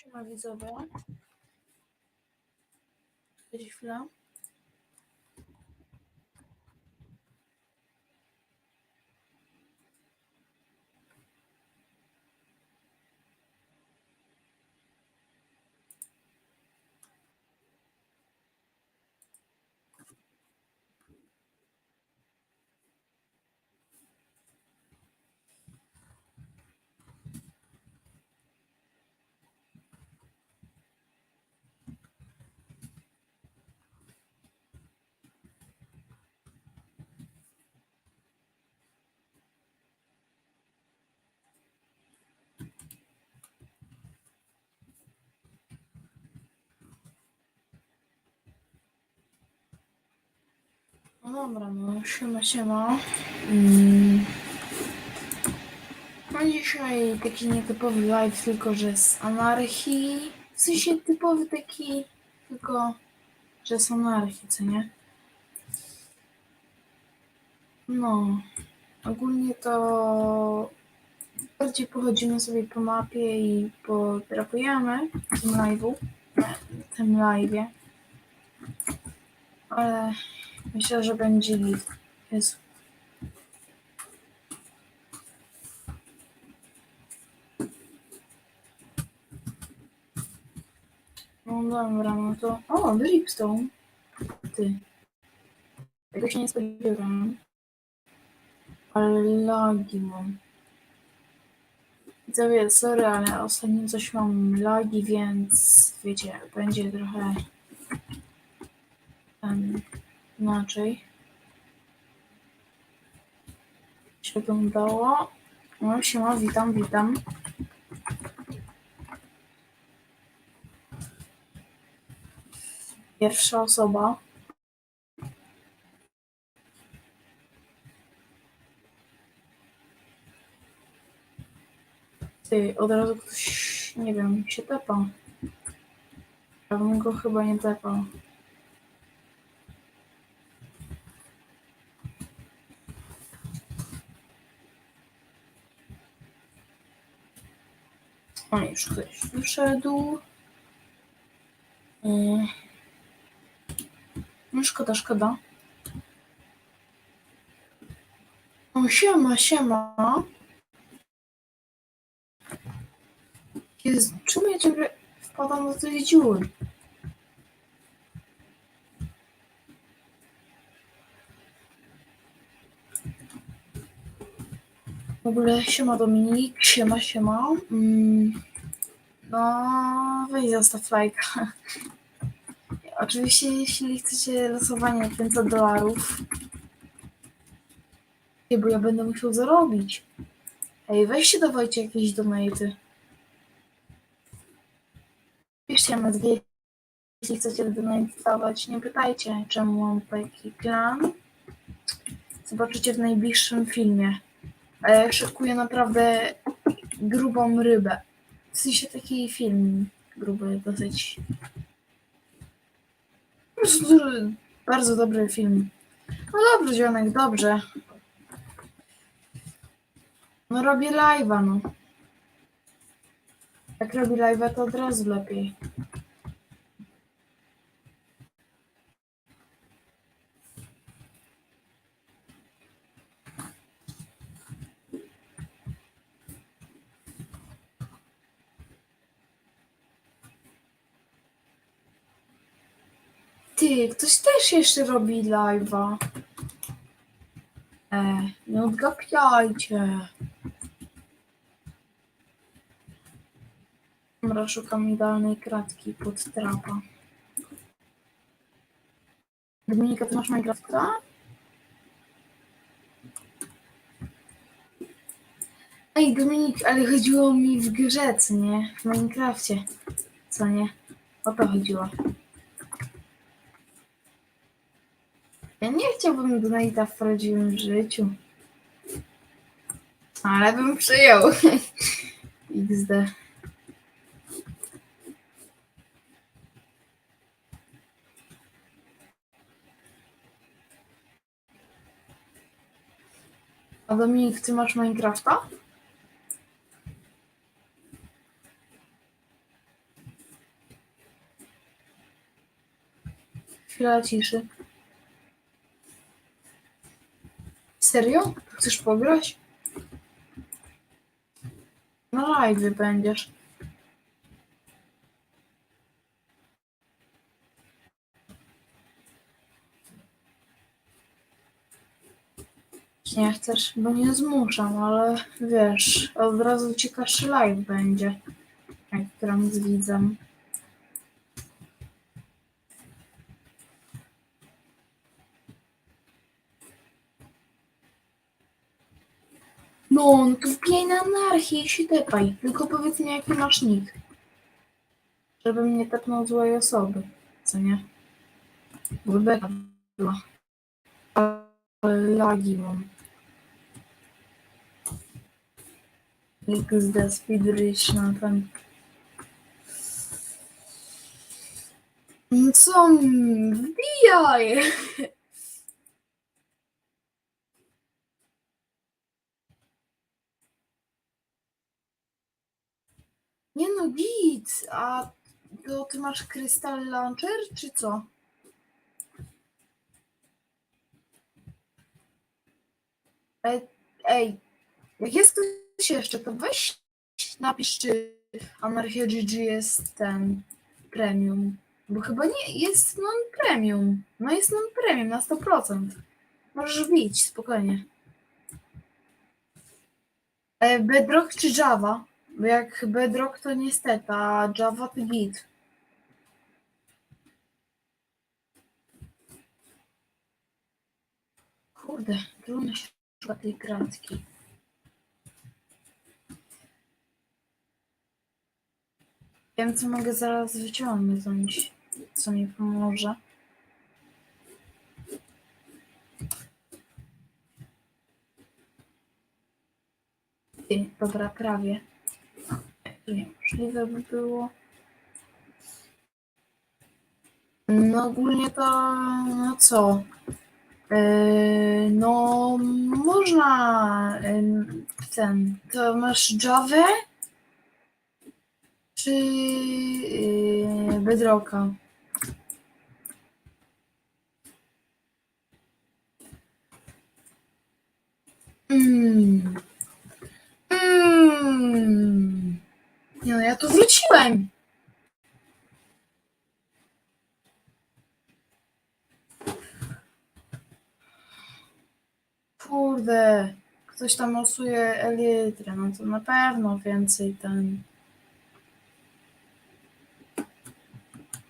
Siema widzowie. Chwilę, chwilę. No dobra, no siema, siema. Mm. No dzisiaj taki nietypowy live, tylko że z anarchii. W sensie typowy taki, tylko że z anarchii, co nie? No, ogólnie to bardziej pochodzimy sobie po mapie i podrapujemy w tym live'u, w tym live'ie. Ale myślę, że będzie git. Jezu. No dobra, no to... O, Dripstone. Ty. Tego się nie spodziewałem. Ale lagi mam. Widzowie, sorry, ale ostatnio coś mam lagi, więc wiecie, będzie trochę um, inaczej się wyglądało. No, siema, witam, witam. Pierwsza osoba. Ty, od razu ktoś, nie wiem, się tepa. Ja bym go chyba nie tepał. O, już ktoś wyszedł. Yy. No szkoda, szkoda. O, siema, siema. Jezu, czemu ja ciągle wpadam do tej dziury? W ogóle siema Dominik, siema, siema. Mm, no, weź zostaw lajka. Oczywiście, jeśli chcecie losowanie 500 dolarów, bo ja będę musiał zarobić. Ej, weźcie dawajcie jakieś donaty. Piszcie dwie, jeśli chcecie donatować. Nie pytajcie, czemu mam taki plan. Zobaczycie w najbliższym filmie. Ale ja szykuję naprawdę grubą rybę. W sensie taki film gruby dosyć. Po prostu bardzo dobry film. No dobrze, ziomek, dobrze. No robię live'a, no. Jak robi live'a, to od razu lepiej. Ty, ktoś też jeszcze robi live'a. E, nie odgapiajcie. Dobra, szukam idealnej kratki pod trapa. Dominika, ty masz Minecrafta? Ej, Dominik, ale chodziło mi w grze, co nie? W Minecrafcie. Co nie? O to chodziło. chciałbym Donata w prawdziwym życiu. Ale bym przyjął. XD. A Dominik, ty masz Minecrafta? Chwila ciszy. Serio? Chcesz pograć? Na live będziesz. Nie chcesz, bo nie zmuszam, ale wiesz, od razu ciekawszy live będzie, jak gram z widzem. No, no to wbijaj na anarchię się tepaj. Tylko powiedz mi, jaki masz nick. Żebym nie tepnął złej osoby, co nie? Bo beka była. Lagi mam. XD speedrich na ten. Co? Wbijaj! Nie no, git! A to ty masz Crystal Launcher, czy co? Ej, ej, jak jest ktoś jeszcze, to weź napisz, czy Anarchia GG jest ten premium. Bo chyba nie, jest non-premium. No jest non-premium na 100%. Możesz wbić, spokojnie. E, Bedrock czy Java? Bo jak Bedrock to niestety, a Java to git. Kurde, trudno się szuka tej kratki. Wiem, co mogę zaraz wyciągnąć, co mi pomoże. Dobra, prawie. Niemożliwe by było. No ogólnie to, no co? Yy, no można ten, to masz Java czy yy, Bedrocka? Mm. Nie no, ja tu wróciłem. Kurde, ktoś tam losuje Elytrę, no to na pewno więcej ten...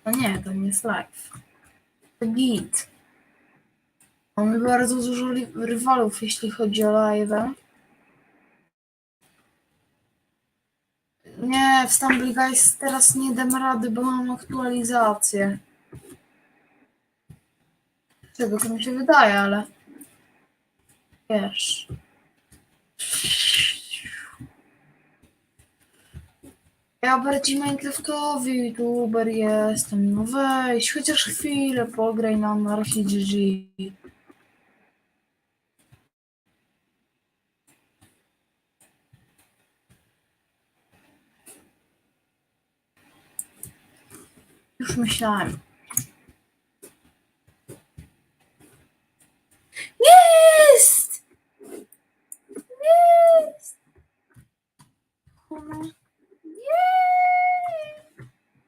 No nie, to nie jest live. To git. Mamy bardzo dużo rywalów, jeśli chodzi o live. Nie, w Stumble Guys teraz nie dam rady, bo mam aktualizację. Czego to mi się wydaje, ale wiesz. Ja bardziej Minecraftowy youtuber jestem, no weź, chociaż chwilę pograj na Anarchii GG. Już myślałem. Jest! Jest! Jej!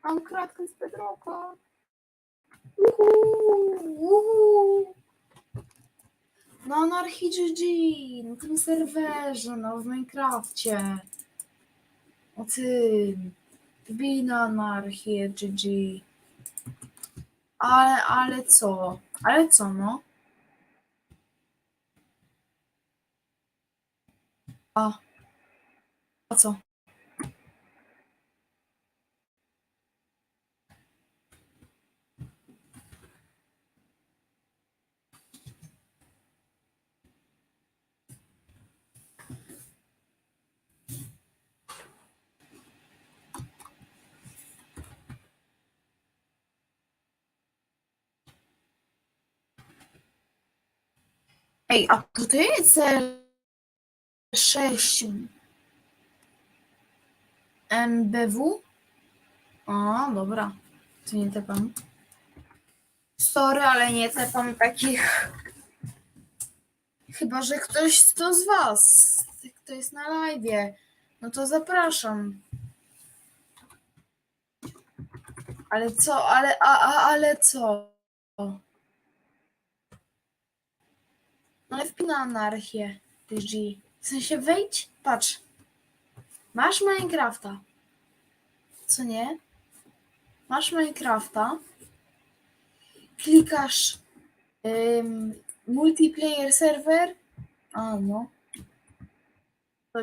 Mam kratkę z Bedrocka. Uhu, uhu. Na Anarchii GG, na tym serwerze, no w Minecrafcie. O tym. Wbij na Anarchię GG. Ale, ale co? Ale co, no? A. A co? Ej, a to ty C6 MBW? A, dobra. To nie tepam. Sorry, ale nie tepam takich. Chyba, że ktoś to z was, kto jest na live, no to zapraszam. Ale co, ale, a, a, ale co? Ale wpina anarchię, DG. W sensie wejdź, patrz. Masz Minecrafta. Co nie? Masz Minecrafta. Klikasz ym, multiplayer server. A no. To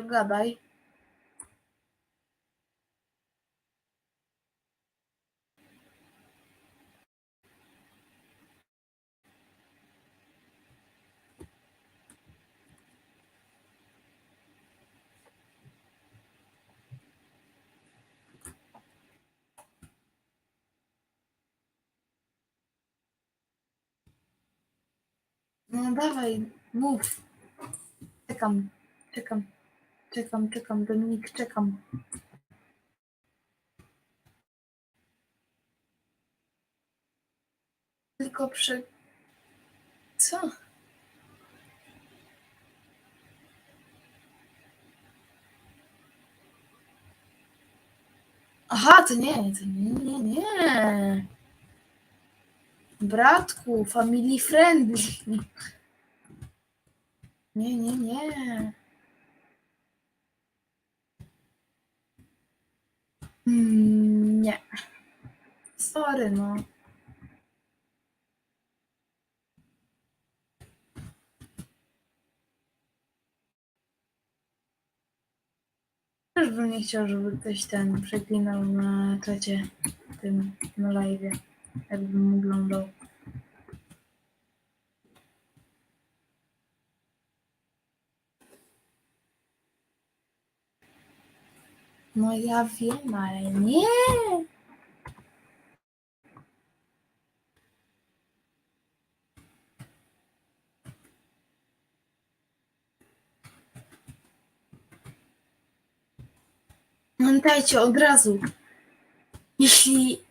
No dawaj, mów. Czekam, czekam, czekam, czekam, Dominik, czekam. Tylko przy... Co? Aha, to nie, to nie, nie, nie. Bratku, family friendly. Nie, nie, nie. Mm, nie. Sorry, no. Też bym nie chciał, żeby ktoś ten przeklinał na czacie tym na live. Jakbym oglądał. No ja wiem, ale nie. Pamiętajcie od razu, jeśli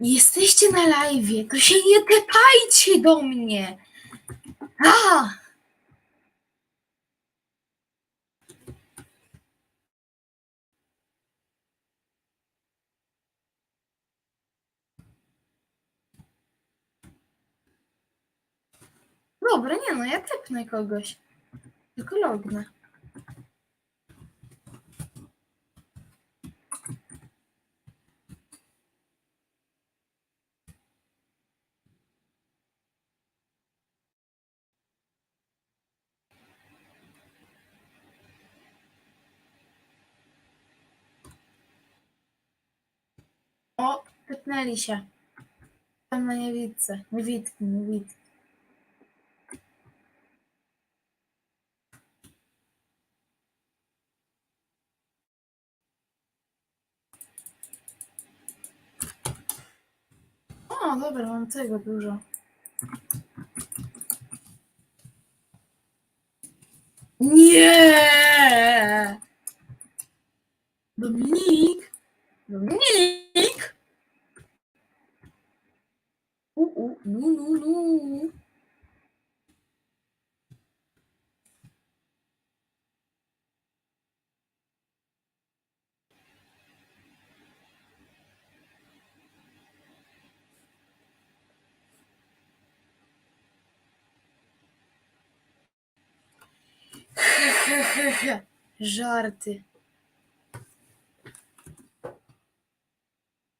jesteście na live, to się nie tepajcie do mnie. A! Dobra, nie no, ja tepnę kogoś. Tylko lognę. O, tepnęli się. Tam na niewidce. Niewidki, niewidki. O, dobra, mam tego dużo. Żarty.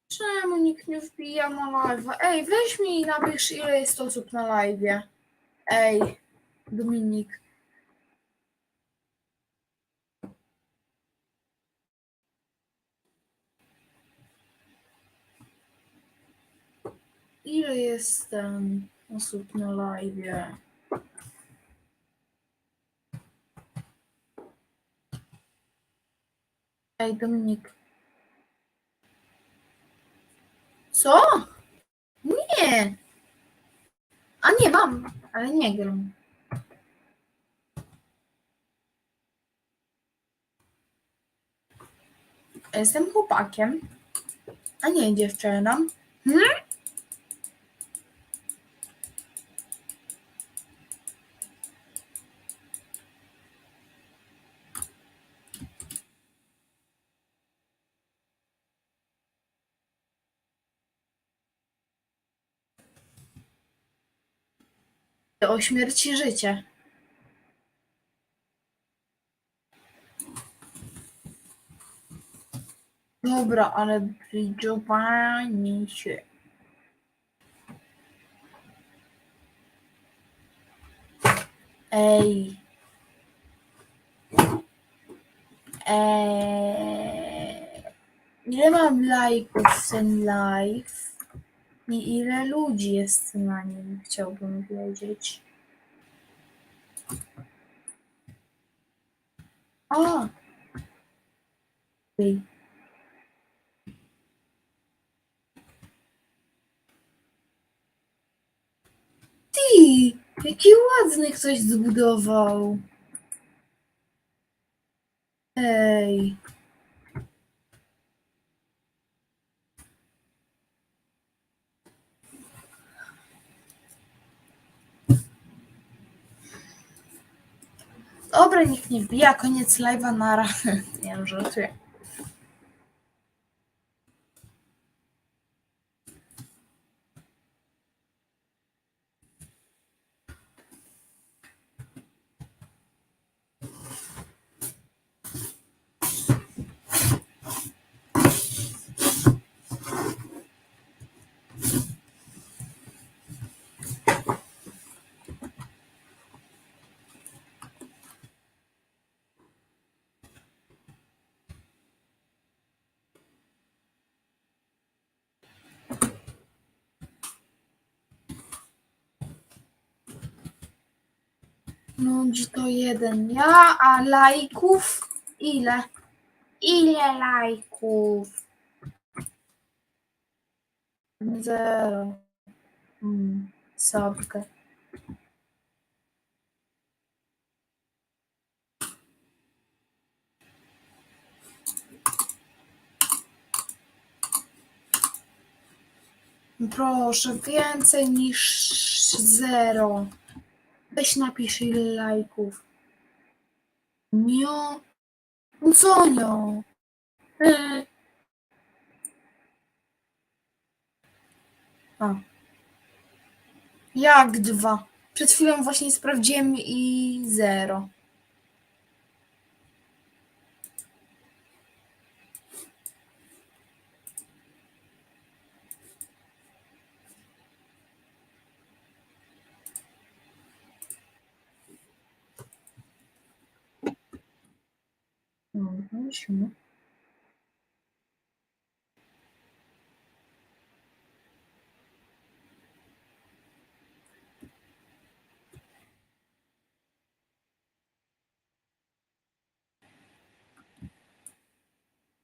Czemu nikt nie wbija na live? Ej, weź mi i napisz, ile jest osób na live. Ej, Dominik. Ile jest tam osób na live? Ej, Dominik. Co? Nie. A nie, mam, ale nie gram. Jestem chłopakiem, a nie dziewczyną. Hmm? O śmierć i życie. Dobra, ale bridżowanie się. Ej. Eee, ile mam lajków ten live? I ile ludzi jest na nim, chciałbym wiedzieć. A! Ej. Ty! Jaki ładny ktoś zbudował. Ej. Dobra, nikt nie wbija, koniec live'a, nara. Nie wiem, żartuję. Ludzi to jeden. Ja, a lajków? Ile? Ile lajków? Zero. Mm, sobkę. Proszę, więcej niż zero. Weź napisz ile lajków. Nio. No Co nio? E. A. Jak dwa? Przed chwilą właśnie sprawdziłem i zero. Mhm, siódmy.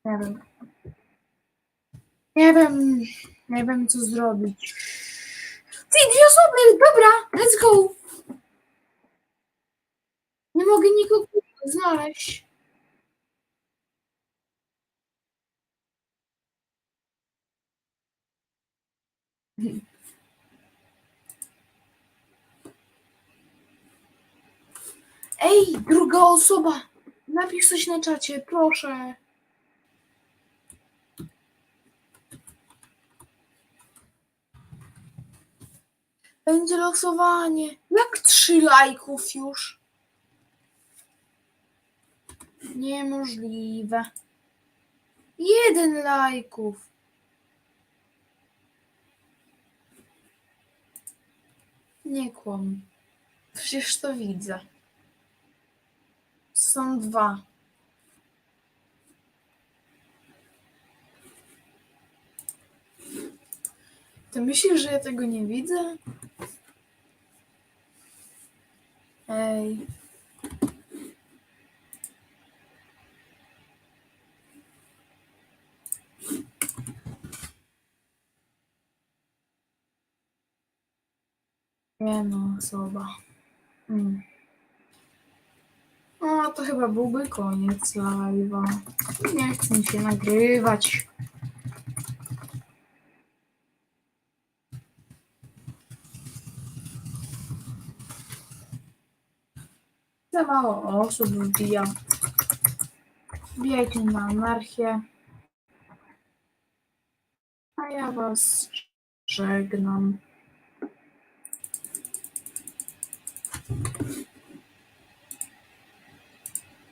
Nie wiem. Nie wiem, nie wiem co zrobić. Ty, dwie osoby, dobra, let's go. Nie mogę nikogo znaleźć. Ej, druga osoba! Napisz coś na czacie, proszę. Będzie losowanie. Jak trzy lajków już? Niemożliwe. Jeden lajków. Nie kłam. Przecież to widzę. Są dwa. Ty myślisz, że ja tego nie widzę? Ej. Jedna osoba. Mm. O, to chyba byłby koniec live'a. Nie chcę mi się nagrywać. Za mało osób wbija. Wbijajcie na anarchię. A ja was żegnam.